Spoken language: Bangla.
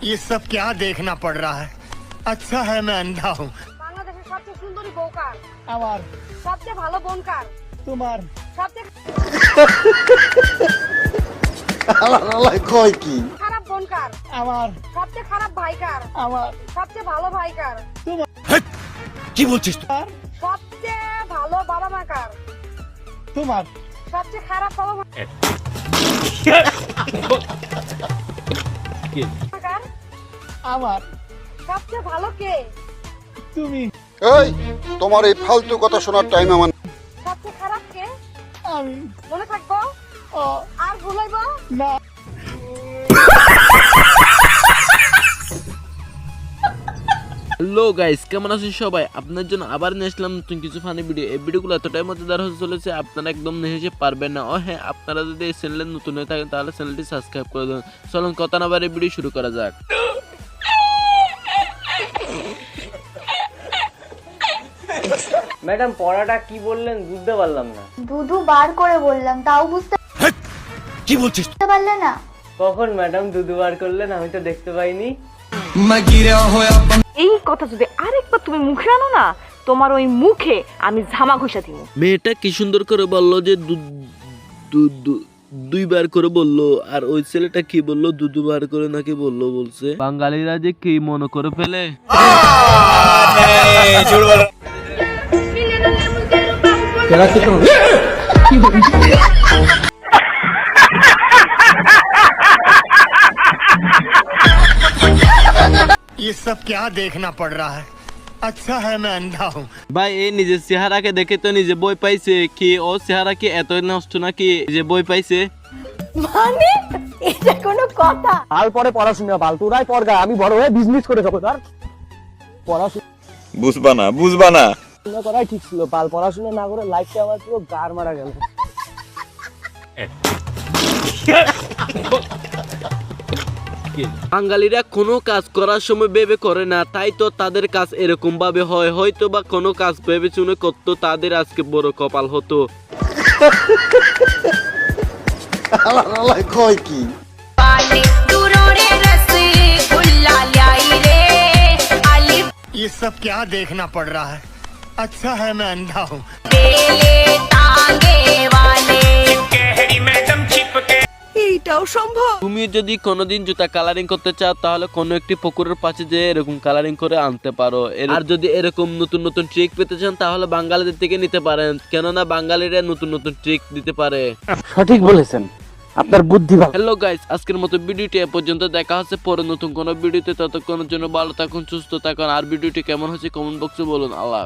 सब क्या देखना पड़ रहा है अच्छा है मैं अंधा हूँ বাংলাদেশের সবচেয়ে সুন্দরী বউ কার আমার সবচেয়ে ভালো বোন কার তোমার সবচেয়ে আল্লাহ কয় কি খারাপ বোন কার আমার সবচেয়ে খারাপ ভাই কার আমার সবচেয়ে ভালো ভাই কার কি বলছিস আর সবচেয়ে ভালো বাবা মা কার তোমার সবচেয়ে খারাপ বাবা মা কার আমার। সবচেয়ে ভালো কে? তুমি। এই তোমার এই ফালতু কথা শোনার টাইম আমার সবচেয়ে খারাপ কে? আমি। মনে থাকব? ও। আর ভুলাইব? না। হ্যালো গাইস কেমন আছেন সবাই? আপনার জন্য আবার নিয়ে আসলাম নতুন কিছু ফানি ভিডিও এই ভিডিওগুলো এতটাই মজাদার হতে চলেছে আপনারা একদম নেহেসে পারবেন না। ও হ্যাঁ আপনারা যদি এই চ্যানেলে নতুন হয়ে থাকেন তাহলে চ্যানেলটি সাবস্ক্রাইব করে দেবেন। চলুন কথা না বারে ভিডিও শুরু করা যাক। ম্যাডাম পড়াটা কি বললেন বুঝতে পারলাম না। দুধু বার করে বললাম তাও বুঝতে কি বলছিস? পারলে না। কখন ম্যাডাম দুধু বার করলেন আমি তো দেখতে পাইনি। এই কথা যদি আরেকবার তুমি মুখে আনো না তোমার ওই মুখে আমি ঝামা ঘষা দিব। মেয়েটা কি সুন্দর করে বলল যে দু- দু- দু- দুইবার করে বললো আর ওই ছেলেটা কি বললো দু দুবার করে নাকি বললো বলছে বাঙালিরা যে কি মনে করে ফেলে ये सब क्या देखना पड़ रहा है আচ্ছা হ্যাঁ ম্যান দাও ভাই এই নিজের চেহারাকে দেখে তো নিজে বই পাইছে। কি ও চেহারা কি এত নষ্ট নাকি? যে বই পাইছে? মানে? এটা কোনো কথা? আর পরে পড়াশোনা বাল তোরাই পড়গা আমি বড় হয়ে বিজনেস করে যাব ধর পড়াশোনা। বুঝবা না বুঝবা না। করাই ঠিক ছিল বাল পড়াশোনা না করে লাইফটা আমার পুরো গার মারা গেল। বাঙালিরা কোনো কাজ করার সময় ভেবে করে না তাই তো তাদের কাজ এরকম ভাবে হয় হয়তো বা কোনো কাজ ভেবে চুনে করতো তাদের আজকে বড় কপাল হতো আল্লাহ কয় কি ये सब क्या देखना पड़ रहा है अच्छा है मैं अंधा हूँ এইটাও সম্ভব। তুমি যদি কোনোদিন জুতা কালারিং করতে চাও তাহলে কোনো একটি পুকুরের পাশে যে এরকম কালারিং করে আনতে পারো। আর যদি এরকম নতুন নতুন ট্রিক পেতে চান তাহলে বাঙালিদের থেকে নিতে পারেন। কেননা বাঙালিরা নতুন নতুন ট্রিক দিতে পারে। সঠিক বলেছেন। আপনার বুদ্ধি ভালো। হ্যালো গাইস আজকের মতো ভিডিওটি এ পর্যন্ত দেখা হচ্ছে। পরে নতুন কোনো ভিডিওতে ততক্ষণের জন্য ভালো থাকুন সুস্থ থাকুন। আর ভিডিওটি কেমন হচ্ছে কমেন্ট বক্সে বলুন। আল্লাহ।